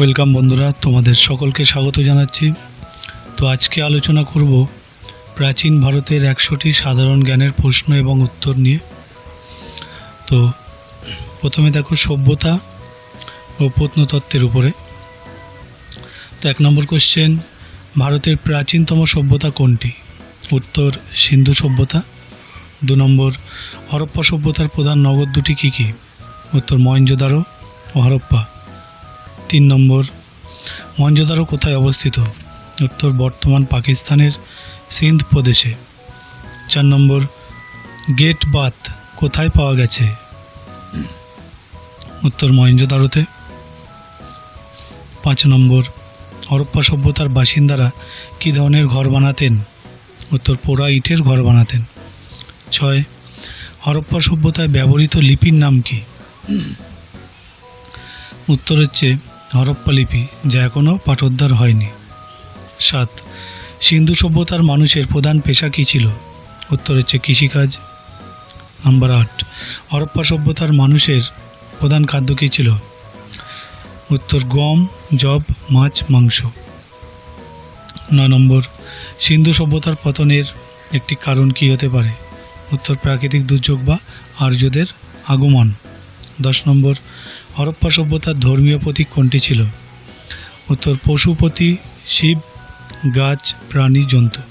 Welcome বন্ধুরা, তোমাদের সকলকে স্বাগত জানাচ্ছি। তো আজকে আলোচনা করব প্রাচীন ভারতের একশোটি সাধারণ জ্ঞানের প্রশ্ন এবং উত্তর নিয়ে। তো প্রথমে দেখো সভ্যতা ও প্রত্নতত্ত্বের উপরে। তো এক নম্বর কোশ্চেন ভারতের প্রাচীনতম সভ্যতা কোনটি? উত্তর, সিন্ধু সভ্যতা। দু নম্বর, হরপ্পা সভ্যতার প্রধান নগর দুটি কী কী? উত্তর মহেঞ্জোদারো ও হরপ্পা। তিন নম্বর মহেঞ্জোদারো কোথায় অবস্থিত? উত্তর, বর্তমান পাকিস্তানের সিন্ধ প্রদেশে। চার নম্বর, গেট বাথ কোথায় পাওয়া গেছে? উত্তর মহেঞ্জোদারোতে পাঁচ নম্বর, হরপ্পা সভ্যতার বাসিন্দারা কী ধরনের ঘর বানাতেন? উত্তর, পোড়া ইটের ঘর বানাতেন। ছয়, হরপ্পা সভ্যতায় ব্যবহৃত লিপির নাম কি? উত্তর হচ্ছে হরপ্পা লিপি যা এখনও পাঠোদ্ধার হয়নি। সাত, সিন্ধু সভ্যতার মানুষের প্রধান পেশা কী ছিল? উত্তর হচ্ছে কৃষিকাজ। নাম্বার আট, হরপ্পা সভ্যতার মানুষের প্রধান খাদ্য কী ছিল? উত্তর, গম জব মাছ, মাংস। নয় নম্বর, সিন্ধু সভ্যতার পতনের একটি কারণ কী হতে পারে? উত্তর, প্রাকৃতিক দুর্যোগ বা আর্যদের আগমন। দশ নম্বর হরপ্পা সভ্যতার ধর্মীয় প্রতীক কোনটি ছিল? উত্তর, পশুপতি, শিব, গাছ, প্রাণী, জন্তু।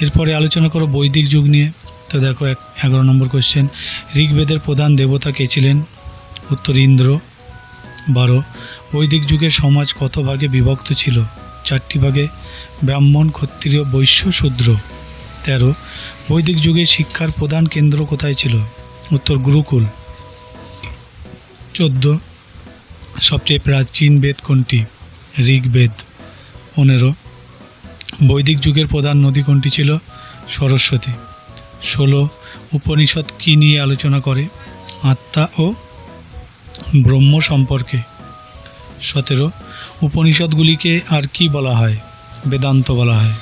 এরপরে আলোচনা করো বৈদিক যুগ নিয়ে। তো দেখো এক, এগারো নম্বর কোশ্চেন ঋগ্বেদের প্রধান দেবতা কে ছিলেন? উত্তর, ইন্দ্র। বারো, বৈদিক যুগের সমাজ কত ভাগে বিভক্ত ছিল? চারটি ভাগে, ব্রাহ্মণ, ক্ষত্রিয়, বৈশ্য, শূদ্র। তেরো, বৈদিক যুগে শিক্ষার প্রধান কেন্দ্র কোথায় ছিল? উত্তর, গুরুকুল। চোদ্দ, সবচেয়ে প্রাচীন বেদ কোনটি? ঋগ্বেদ পনেরো। বৈদিক যুগের প্রধান নদী কোনটি ছিল? সরস্বতী। ষোলো, উপনিষদ কী নিয়ে আলোচনা করে? আত্মা ও ব্রহ্ম সম্পর্কে। সতেরো, উপনিষদগুলিকে আর কি বলা হয়? বেদান্ত বলা হয়।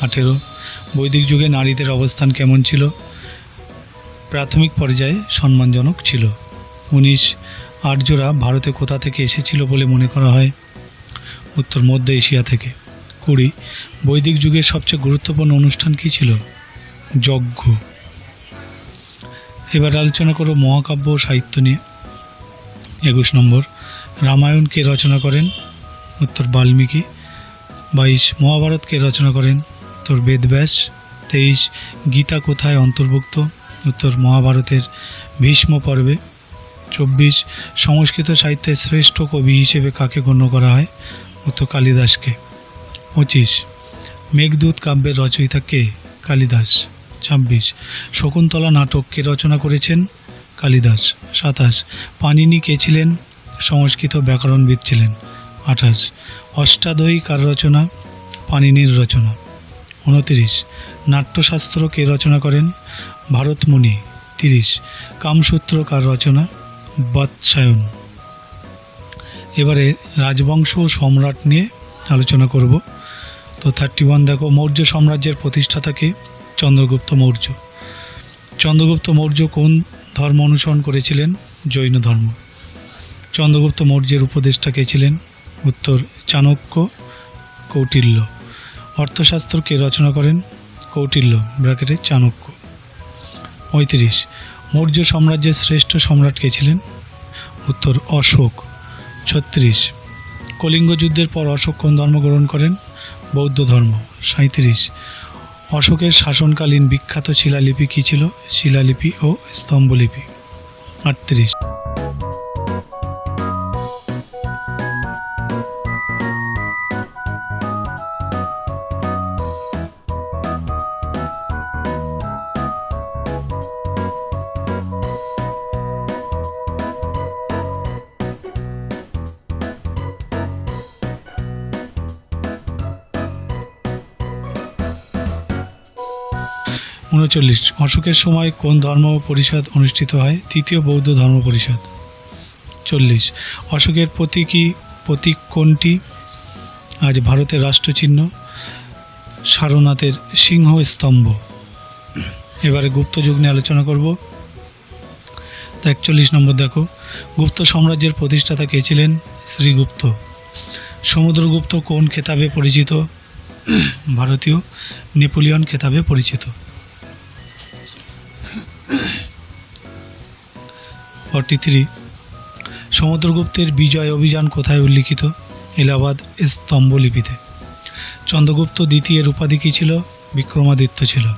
আঠেরো, বৈদিক যুগে নারীদের অবস্থান কেমন ছিল? প্রাথমিক পর্যায়ে সম্মানজনক ছিল। উনিশ আর্যরা ভারতে কোথা থেকে এসেছিল বলে মনে করা হয়? উত্তর মধ্য এশিয়া থেকে। কুড়ি বৈদিক যুগের সবচেয়ে গুরুত্বপূর্ণ অনুষ্ঠান কী ছিল? যজ্ঞ। এবার আলোচনা করো মহাকাব্য সাহিত্য নিয়ে। একুশ নম্বর, রামায়ণ কে রচনা করেন? উত্তর বাল্মীকি। বাইশ, মহাভারত কে রচনা করেন? উত্তর বেদব্যাস। তেইশ, গীতা কোথায় অন্তর্ভুক্ত? উত্তর মহাভারতের ভীষ্ম পর্বে। চব্বিশ সংস্কৃত সাহিত্যের শ্রেষ্ঠ কবি হিসেবে কাকে গণ্য করা হয়? উত্তর কালিদাসকে। পঁচিশ মেঘদূত কাব্যের রচয়িতা কে? কালিদাস। ছাব্বিশ শকুন্তলা নাটক কে রচনা করেছেন কালিদাস। সাতাশ পানিনি কে ছিলেন? সংস্কৃত ব্যাকরণবিদ ছিলেন। আঠাশ অষ্টাদয়ী কার রচনা? পানিনির রচনা। উনতিরিশ নাট্যশাস্ত্র কে রচনা করেন? ভারতমুনি। তিরিশ কামসূত্র কার রচনা? বাৎসায়ন। এবারে রাজবংশ ও সম্রাট নিয়ে আলোচনা করব। তো থার্টি ওয়ান দেখো, মৌর্য সাম্রাজ্যের প্রতিষ্ঠাতাকে চন্দ্রগুপ্ত মৌর্য। চন্দ্রগুপ্ত মৌর্য কোন ধর্ম অনুসরণ করেছিলেন? জৈন ধর্ম। চন্দ্রগুপ্ত মৌর্যের উপদেষ্টা কে ছিলেন? উত্তর চাণক্য কৌটিল্য। অর্থশাস্ত্র কে রচনা করেন? কৌটিল্য, ব্র্যাকেটে চাণক্য। পঁয়ত্রিশ মৌর্য সাম্রাজ্যের শ্রেষ্ঠ সম্রাট কে ছিলেন? উত্তর অশোক, ছত্রিশ। কলিঙ্গ যুদ্ধের পর অশোক কোন ধর্ম গ্রহণ করেন? বৌদ্ধ ধর্ম সাঁত্রিশ অশোকের শাসনকালীন বিখ্যাত শিলালিপি কী ছিল? শিলালিপি ও স্তম্ভলিপি, আটত্রিশ। উনচল্লিশ, অশোকের সময় কোন ধর্ম পরিষদ অনুষ্ঠিত হয়? তৃতীয় বৌদ্ধ ধর্ম পরিষদ। চল্লিশ, অশোকের প্রতীকী প্রতীক কোনটি? আজ ভারতের রাষ্ট্রচিহ্ন, সারনাথের সিংহ স্তম্ভ। এবারে গুপ্ত যুগ নিয়ে আলোচনা করব। একচল্লিশ নম্বর দেখো, গুপ্ত সাম্রাজ্যের প্রতিষ্ঠাতা কে ছিলেন? শ্রীগুপ্ত। সমুদ্রগুপ্ত কোন খেতাবে পরিচিত? ভারতীয় নেপোলিয়ন খেতাবে পরিচিত। Forty three. সমুদ্রগুপ্তের বিজয় অভিযান কোথায় উল্লিখিত? এলাহাবাদ স্তম্ভলিপিতে। চন্দ্রগুপ্ত দ্বিতীয়ের উপাধি কী ছিল? বিক্রমাদিত্য ছিল।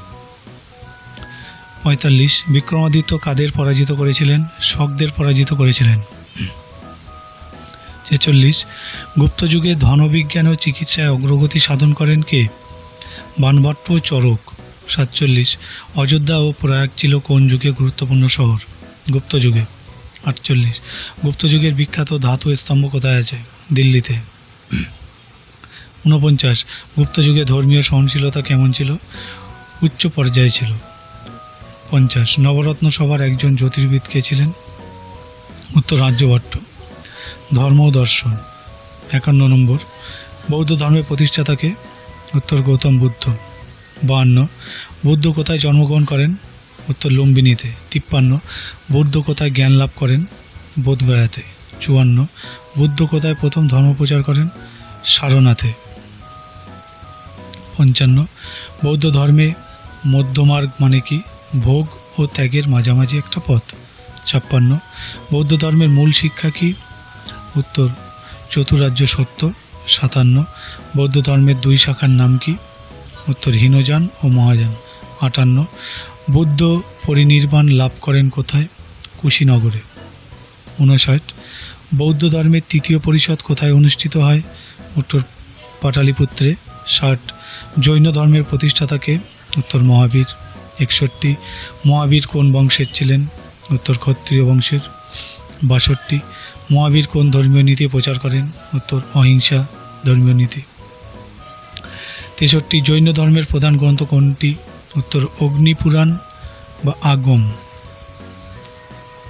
পঁয়তাল্লিশ। বিক্রমাদিত্য কাদের পরাজিত করেছিলেন? শকদের পরাজিত করেছিলেন। ছেচল্লিশ। গুপ্তযুগে ধনবিজ্ঞান ও চিকিৎসায় অগ্রগতি সাধন করেন কে? বানভট্ট চরক। সাতচল্লিশ। অযোধ্যা ও প্রয়াগ ছিল কোন যুগে গুরুত্বপূর্ণ শহর? গুপ্তযুগে আটচল্লিশ। গুপ্তযুগের বিখ্যাত ধাতু স্তম্ভ কোথায় আছে? দিল্লিতে। ঊনপঞ্চাশ। গুপ্তযুগে ধর্মীয় সহনশীলতা কেমন ছিল? উচ্চ পর্যায়ে ছিল। পঞ্চাশ। নবরত্ন সভার একজন জ্যোতির্বিদ কে ছিলেন? উত্তর রাজ্যভট্ট ধর্ম ও দর্শন। একান্ন নম্বর। বৌদ্ধ ধর্মের প্রতিষ্ঠাতাকে উত্তর গৌতম বুদ্ধ। বাহান্ন বুদ্ধ কোথায় জন্মগ্রহণ করেন? উত্তর লুম্বিনীতে তিপ্পান্ন বুদ্ধ কোথায় জ্ঞান লাভ করেন বোধগয়াতে চুয়ান্ন বুদ্ধ কোথায় প্রথম ধর্ম প্রচার করেন সারনাথে পঞ্চান্ন, বৌদ্ধ ধর্মে মধ্যমার্গ মানে কি? ভোগ ও ত্যাগের মাঝামাঝি একটা পথ ছাপ্পান্ন, বৌদ্ধ ধর্মের মূল শিক্ষা কি? উত্তর, চতুরাজ্য সত্য সাতান্ন, বৌদ্ধ ধর্মের দুই শাখার নাম কি? উত্তর হীনযান ও মহাযান আটান্ন বুদ্ধ পরিনির্বাণ লাভ করেন কোথায়? কুশীনগরে। উনষাট বৌদ্ধ ধর্মের তৃতীয় পরিষদ কোথায় অনুষ্ঠিত হয়? উত্তর পাটালিপুত্রে। ষাট। জৈন ধর্মের প্রতিষ্ঠাতাকে? উত্তর মহাবীর। একষট্টি। মহাবীর কোন বংশের ছিলেন? উত্তর ক্ষত্রিয় বংশের। বাষট্টি। মহাবীর কোন ধর্মীয় নীতি প্রচার করেন? উত্তর অহিংসা ধর্মীয় নীতি। তেষট্টি। জৈন ধর্মের প্রধান গ্রন্থ কোনটি? উত্তর অগ্নিপুরাণ বা আগম।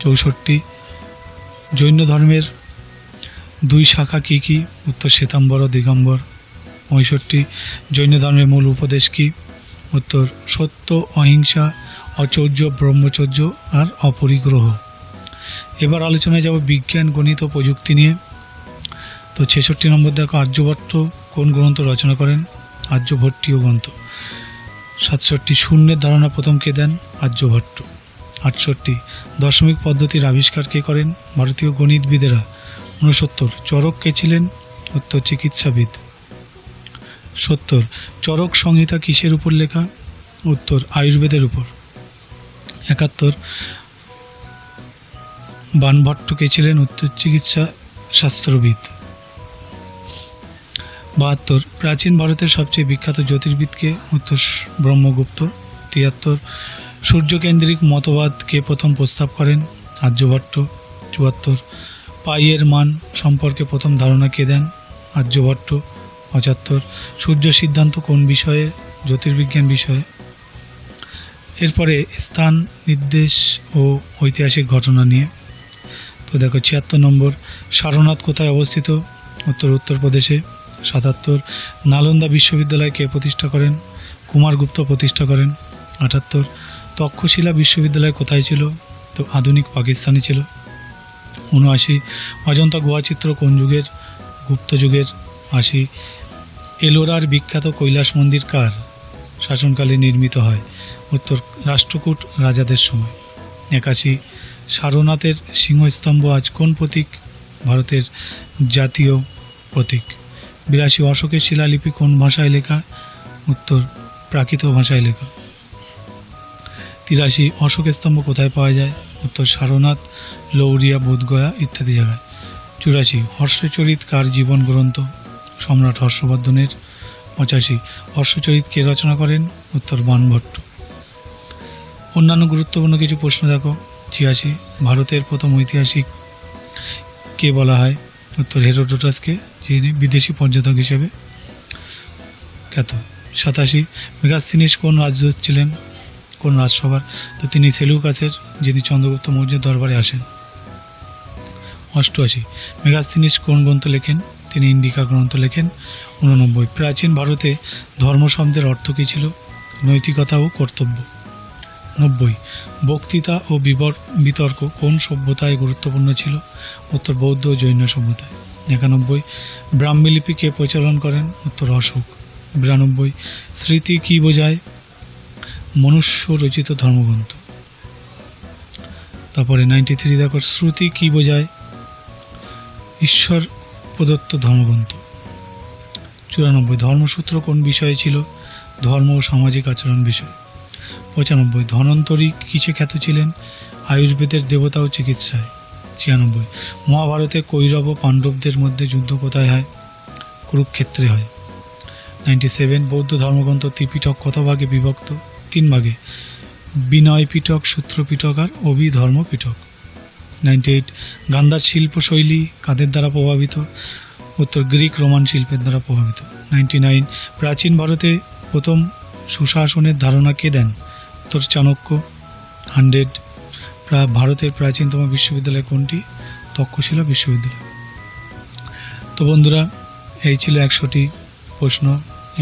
চৌষট্টি, জৈন ধর্মের দুই শাখা কী কী? উত্তর শ্বেতাম্বর ও দিগম্বর। পঁয়ষট্টি, জৈন ধর্মের মূল উপদেশ কী? উত্তর সত্য, অহিংসা, অচৌর্য, ব্রহ্মচর্য আর অপরিগ্রহ। এবার আলোচনায় যাব বিজ্ঞান, গণিত ও প্রযুক্তি নিয়ে। তো ছেষট্টি নম্বর দেখো, আর্যভট্ট কোন গ্রন্থ রচনা করেন? আর্যভট্টীয় গ্রন্থ। সাতষট্টি শূন্যের ধারণা প্রথম কে দেন আর্যভট্ট আটষট্টি দশমিক পদ্ধতির আবিষ্কার কে করেন? ভারতীয় গণিতবিদেরা। ঊনসত্তর চরক কে ছিলেন? উত্তর চিকিৎসাবিদ। সত্তর চরক সংহিতা কিসের উপর লেখা? উত্তর আয়ুর্বেদের উপর। একাত্তর বানভট্ট কে ছিলেন? উত্তর চিকিৎসা শাস্ত্রবিদ বাহাত্তর। প্রাচীন ভারতের সবচেয়ে বিখ্যাত জ্যোতির্বিদকে উত্তর ব্রহ্মগুপ্ত, তিয়াত্তর। সূর্যকেন্দ্রিক মতবাদকে প্রথম প্রস্তাব করেন আর্যভট্ট, চুয়াত্তর। পাইয়ের মান সম্পর্কে প্রথম ধারণা কে দেন? আর্যভট্ট, পঁচাত্তর। সূর্য সিদ্ধান্ত কোন বিষয়ে? জ্যোতির্বিজ্ঞান বিষয়ে। এরপরে স্থান, নির্দেশ ও ঐতিহাসিক ঘটনা নিয়ে। তো দেখো ছিয়াত্তর নম্বর, সারনাথ কোথায় অবস্থিত? উত্তর উত্তরপ্রদেশে সাতাত্তর, নালন্দা বিশ্ববিদ্যালয়কে প্রতিষ্ঠা করেন কুমারগুপ্ত প্রতিষ্ঠা করেন, আটাত্তর, তক্ষশিলা বিশ্ববিদ্যালয় কোথায় ছিল? তো আধুনিক পাকিস্তানে ছিল। উনআশি, অজন্তা গুহাচিত্র কোন যুগের? গুপ্ত যুগের। আশি, এলোরার বিখ্যাত কৈলাস মন্দির কার? শাসনকালে নির্মিত হয়। উত্তর, রাষ্ট্রকূট রাজাদের সময়। একাশি, সারনাথের সিংহস্তম্ভ আজ কোন প্রতীক? ভারতের জাতীয় প্রতীক। বিরাশি অশোকের শিলালিপি কোন ভাষায় লেখা? উত্তর, প্রাকৃত ভাষায় লেখা। তিরাশি অশোক স্তম্ভ কোথায় পাওয়া যায়? উত্তর, সারনাথ, লৌরিয়া, বোধগয়া ইত্যাদি জায়গায়। চুরাশি, হর্ষচরিত কার জীবন গ্রন্থ? সম্রাট হর্ষবর্ধনের। পঁচাশি, হর্ষচরিত কে রচনা করেন? উত্তর বানভট্ট অন্যান্য গুরুত্বপূর্ণ কিছু প্রশ্ন দেখো। ছিয়াশি, ভারতের প্রথম ঐতিহাসিক কে বলা হয়? উত্তর হেরোডোটাসকে, যিনি বিদেশি পর্যটক হিসেবে খ্যাত। সাতাশি মেগাস্তিনিস কোন রাজ্য ছিলেন? কোন রাজসভার? তো তিনি সেলুকাসের, যিনি চন্দ্রগুপ্ত মৌর্যের দরবারে আসেন। অষ্টআশি মেগাস্তিনিস কোন গ্রন্থ লেখেন? তিনি ইন্ডিকা গ্রন্থ লেখেন। উননব্বই প্রাচীন ভারতে ধর্ম শব্দের অর্থ কী ছিল? নৈতিকতা ও কর্তব্য। নব্বই বক্তৃতা ও বিতর্ক কোন সভ্যতায় গুরুত্বপূর্ণ ছিল? উত্তর বৌদ্ধ ও জৈন সভ্যতায়। একানব্বই। ব্রাহ্মীলিপি কে প্রচলন করেন? উত্তর অশোক। বিরানব্বই। স্মৃতি কি বোঝায়? মনুষ্য রচিত ধর্মগ্রন্থ। তারপরে নাইনটি থ্রি দেখো, শ্রুতি কি বোঝায়? ঈশ্বর প্রদত্ত ধর্মগ্রন্থ। চুরানব্বই। ধর্মসূত্র কোন বিষয়ে ছিল? ধর্ম ও সামাজিক আচরণ বিষয়। পঁচানব্বই ধনন্তরী কিসে খ্যাত ছিলেন? আয়ুর্বেদের দেবতা ও চিকিৎসায়। ছিয়ানব্বই। মহাভারতে কৈরব ও পাণ্ডবদের মধ্যে যুদ্ধ কোথায় হয়? কুরুক্ষেত্রে হয়। নাইনটি সেভেন বৌদ্ধ ধর্মগ্রন্থ ত্রিপিটক কত ভাগে বিভক্ত? তিন ভাগে। বিনয় পিটক সূত্র পিটক আর অভিধর্ম পিটক নাইনটি এইট। গান্ধার শিল্পশৈলী কাদের দ্বারা প্রভাবিত? উত্তর গ্রিক রোমান শিল্পের দ্বারা প্রভাবিত। Ninety nine. প্রাচীন ভারতে প্রথম সুশাসনের ধারণা কে দেন? উত্তর চাণক্য, হান্ড্রেড ভারতের প্রাচীনতম বিশ্ববিদ্যালয় কোনটি? তক্ষশিলা বিশ্ববিদ্যালয়। তো বন্ধুরা, এই ছিল একশোটি প্রশ্ন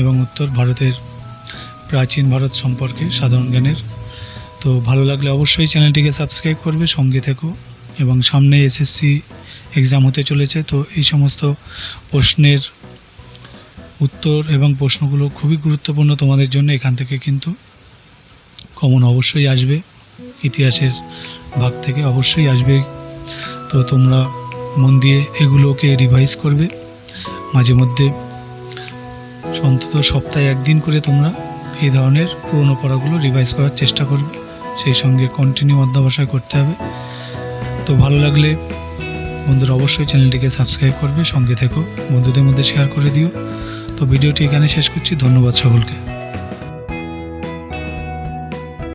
এবং উত্তর ভারতের প্রাচীন ভারত সম্পর্কে সাধারণ জ্ঞানের। তো ভালো লাগলে অবশ্যই চ্যানেলটিকে সাবস্ক্রাইব করবে, সঙ্গে থেকো এবং সামনে এসএসসি এক্সাম হতে চলেছে। তো এই সমস্ত প্রশ্নের উত্তর এবং প্রশ্নগুলো খুবই গুরুত্বপূর্ণ তোমাদের জন্য এখান থেকে কিন্তু। কমন অবশ্যই আসবে, ইতিহাসের ভাগ থেকে অবশ্যই আসবে। তো তোমরা মন দিয়ে এগুলোকে রিভাইজ করবে। মাঝে মধ্যে, অন্তত সপ্তাহে একদিন করে তোমরা এই ধরনের পুরনো পড়াগুলো রিভাইজ করার চেষ্টা করবে। সেই সঙ্গে কন্টিনিউ অধ্যাবসায় করতে হবে। তো ভালো লাগলে বন্ধুরা অবশ্যই চ্যানেলটিকে সাবস্ক্রাইব করবে, সঙ্গে থেকো বন্ধুদের মধ্যে শেয়ার করে দিও। তো ভিডিওটি এখানে শেষ করছি। ধন্যবাদ সকলকে।